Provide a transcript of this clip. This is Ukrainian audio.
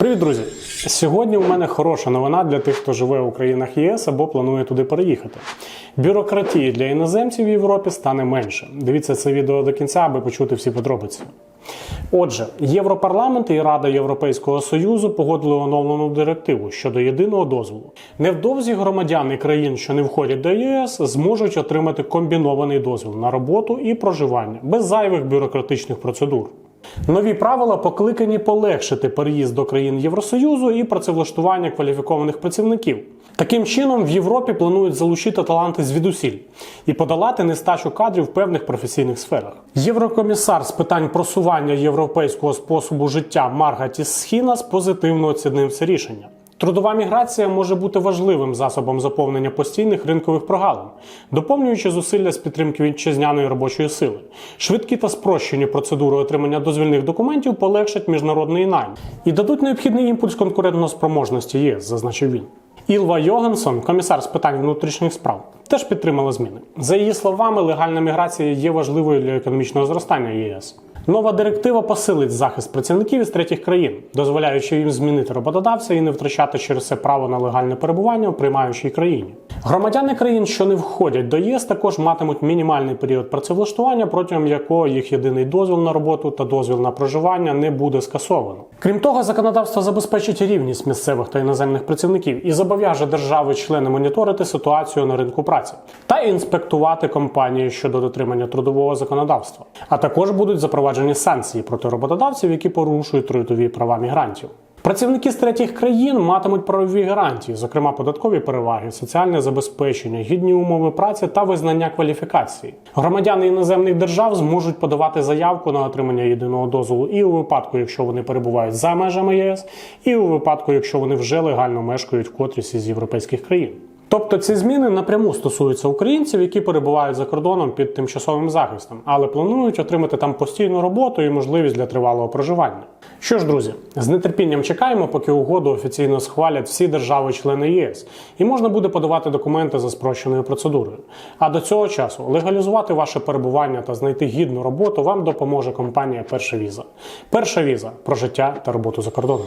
Привіт, друзі! Сьогодні у мене хороша новина для тих, хто живе у країнах ЄС або планує туди переїхати. Бюрократії для іноземців в Європі стане менше. Дивіться це відео до кінця, аби почути всі подробиці. Отже, Європарламент і Рада Європейського Союзу погодили оновлену директиву щодо єдиного дозволу. Невдовзі громадяни країн, що не входять до ЄС, зможуть отримати комбінований дозвіл на роботу і проживання без зайвих бюрократичних процедур. Нові правила покликані полегшити переїзд до країн Євросоюзу і працевлаштування кваліфікованих працівників. Таким чином, в Європі планують залучити таланти звідусіль і подолати нестачу кадрів в певних професійних сферах. Єврокомісар з питань просування європейського способу життя Маргатіс Схінас позитивно оцінив це рішення. Трудова міграція може бути важливим засобом заповнення постійних ринкових прогалин, доповнюючи зусилля з підтримки вітчизняної робочої сили. Швидкі та спрощені процедури отримання дозвільних документів полегшать міжнародний найм і дадуть необхідний імпульс конкурентноспроможності ЄС, зазначив він. Ілва Йогенсон, комісар з питань внутрішніх справ, теж підтримала зміни. За її словами, легальна міграція є важливою для економічного зростання ЄС. Нова директива посилить захист працівників із третіх країн, дозволяючи їм змінити роботодавця і не втрачати через це право на легальне перебування в приймаючій країні. Громадяни країн, що не входять до ЄС, також матимуть мінімальний період працевлаштування, протягом якого їх єдиний дозвіл на роботу та дозвіл на проживання не буде скасовано. Крім того, законодавство забезпечить рівність місцевих та іноземних працівників і зобов'яже держави-члени моніторити ситуацію на ринку праці та інспектувати компанії щодо дотримання трудового законодавства. А також будуть запроваджені санкції проти роботодавців, які порушують трудові права мігрантів. Працівники з третіх країн матимуть правові гарантії, зокрема податкові переваги, соціальне забезпечення, гідні умови праці та визнання кваліфікації. Громадяни іноземних держав зможуть подавати заявку на отримання єдиного дозволу і у випадку, якщо вони перебувають за межами ЄС, і у випадку, якщо вони вже легально мешкають в котрійсь із європейських країн. Тобто ці зміни напряму стосуються українців, які перебувають за кордоном під тимчасовим захистом, але планують отримати там постійну роботу і можливість для тривалого проживання. Що ж, друзі, з нетерпінням чекаємо, поки угоду офіційно схвалять всі держави-члени ЄС, і можна буде подавати документи за спрощеною процедурою. А до цього часу легалізувати ваше перебування та знайти гідну роботу вам допоможе компанія Перша віза. Перша віза про життя та роботу за кордоном.